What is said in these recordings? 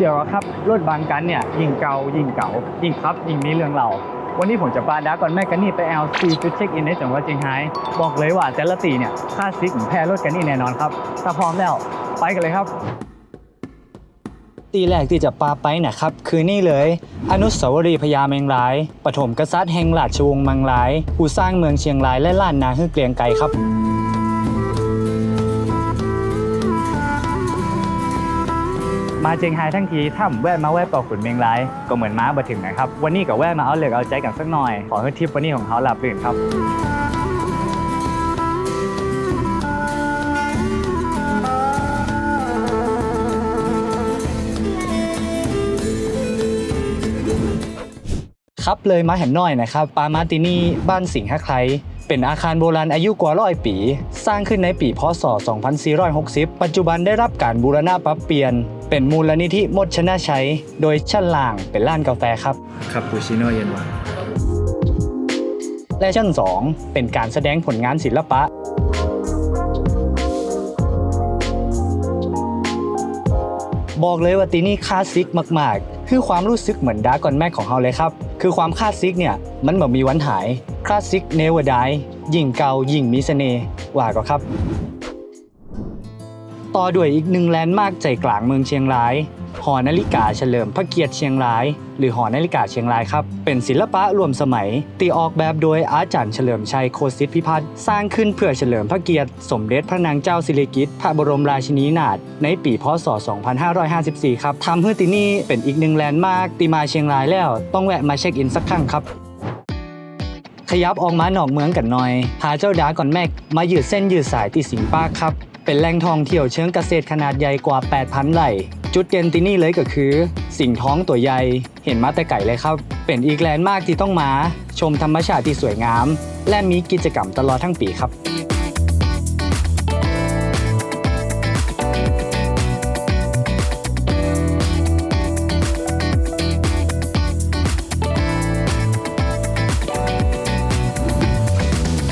เกี่ยวกับครับรถบางกันเนี่ยยิ่งเก่ายิ่งเก่ายิ่งครับยิ่งมีเรื่องเรา วันนี้ผมจะพาดาก่อนแม่กันนี่ไปแอลซีจุดเช็คอินในจังหวัดเชียงรายบอกเลยว่าแต่ละตีเนี่ยค่าซิกแพ้รถกันนี่แน่นอนครับถ้าพร้อมแล้วไปกันเลยครับ ตีแรกที่จะปาไปนะครับคือนี่เลย อนุสาวรีย์พญาเมงราย ปฐมกษัตริย์แห่งราชวงศ์มังราย ผู้สร้างเมืองเชียงรายและล้านนาฮือเกรียงไกรครับ มาเชียงรายทั้งทีถ้าผมแวะมาแวะเป่าขุนเมงไลก็เหมือนม้ามาถึงนะครับ วันนี้ก็แวะมาเอาเหลือกเอาใจกันสักหน่อย ขอให้ทริปวันนี้ของเขาหลับลื่นครับ ครับเลยมาเห็นหน่อยนะครับปามาตินีบ้านสิงห์ฮะไครเป็นอาคารโบราณอายุกว่าร้อยปี สร้างขึ้นในปีพศ 2460 ปัจจุบันได้รับการบูรณะปรับเปลี่ยน เป็นมูลนิธิมดชนะชัย โดยชั้นล่างเป็นร้านกาแฟครับคาปูชิโน่เย็นหวานและชั้น 2 เป็นการแสดงผลงานศิลปะ บอกเลยว่าตีนี่คลาสสิกมาก ๆ คือความรู้สึกเหมือนดาร์กอนแม็กของเราเลยครับ คือความคลาสสิกเนี่ยมันเหมือนมีวันหายคลาสสิกเนวดายยิ่งเก่ายิ่งมีเสน่ห์ว่าก็ครับ ต่อด้วยอีกหนึ่งแลนด์มาร์คใจกลางเมืองเชียงราย หอนาฬิกาเฉลิมพระเกียรติเชียงราย หรือหอนาฬิกาเชียงรายครับ เป็นศิลปะรวมสมัย ตีออกแบบโดยอาจารย์เฉลิมชัยโคสิทธิพิพัฒน์สร้างขึ้นเพื่อเฉลิมพระเกียรติสมเด็จพระนางเจ้าสิริกิติ์พระบรมราชินีนาถในปีพศ 2554 ครับทำให้ที่นี่เป็นอีกหนึ่งแลนด์มาร์คตีมาเชียงรายแล้ว ต้องแวะมาเช็คอินสักครั้งครับขยับออกมาหนอกเมืองกันหน่อย พาเจ้าดาก่อนแม็ก มายืดเส้นยืดสายที่สิงห์ปาคครับ เป็นแหล่งท่องเที่ยวเชิงเกษตรขนาดใหญ่กว่า 8,000 ไร่ จุดเด่นที่นี่เลยก็คือ สิ่งท้องตัวใหญ่เห็นมาแต่ไก่เลยครับ เป็นอีกแลนด์มากที่ต้องมา ชมธรรมชาติที่สวยงาม และมีกิจกรรมตลอดทั้งปีครับ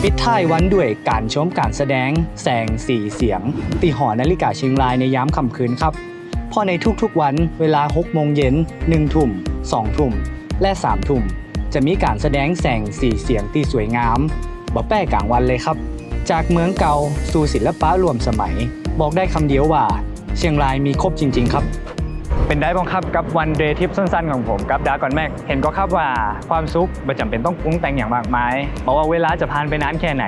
ปิดท้ายวันด้วยการชมการแสดง แสงสีเสียง ตีหอนาฬิกาเชียงรายในยามค่ำคืนครับ เพอในทุกๆวันเวลา 6 โมงเย็น 1 ทุ่ม 2 ทุ่ม และ 3 ทุ่ม จะมีการแสดงแสงสีเสียงที่สวยงามบ่แป้กลางวันเลยครับ จากเมืองเก่าสู่ศิลปะรวมสมัย บอกได้คำเดียวว่า เชียงรายมีครบจริง ๆ ครับเป็นได้บ้างครับกับวันเดย์ทริปสั้นๆของผมกับดาก่อนแม็กเห็นก็ครับว่าความสุขไม่จำเป็นต้องปรุงแต่งอย่างมากมายบอกว่าเวลาจะผ่านไปนานแค่ไหน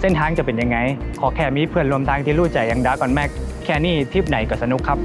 เส้นทางจะเป็นยังไง ขอแค่มีเพื่อนรวมทางที่รู้ใจอย่างดาก่อนแม็กแค่นี้ทริปไหนก็สนุกครับ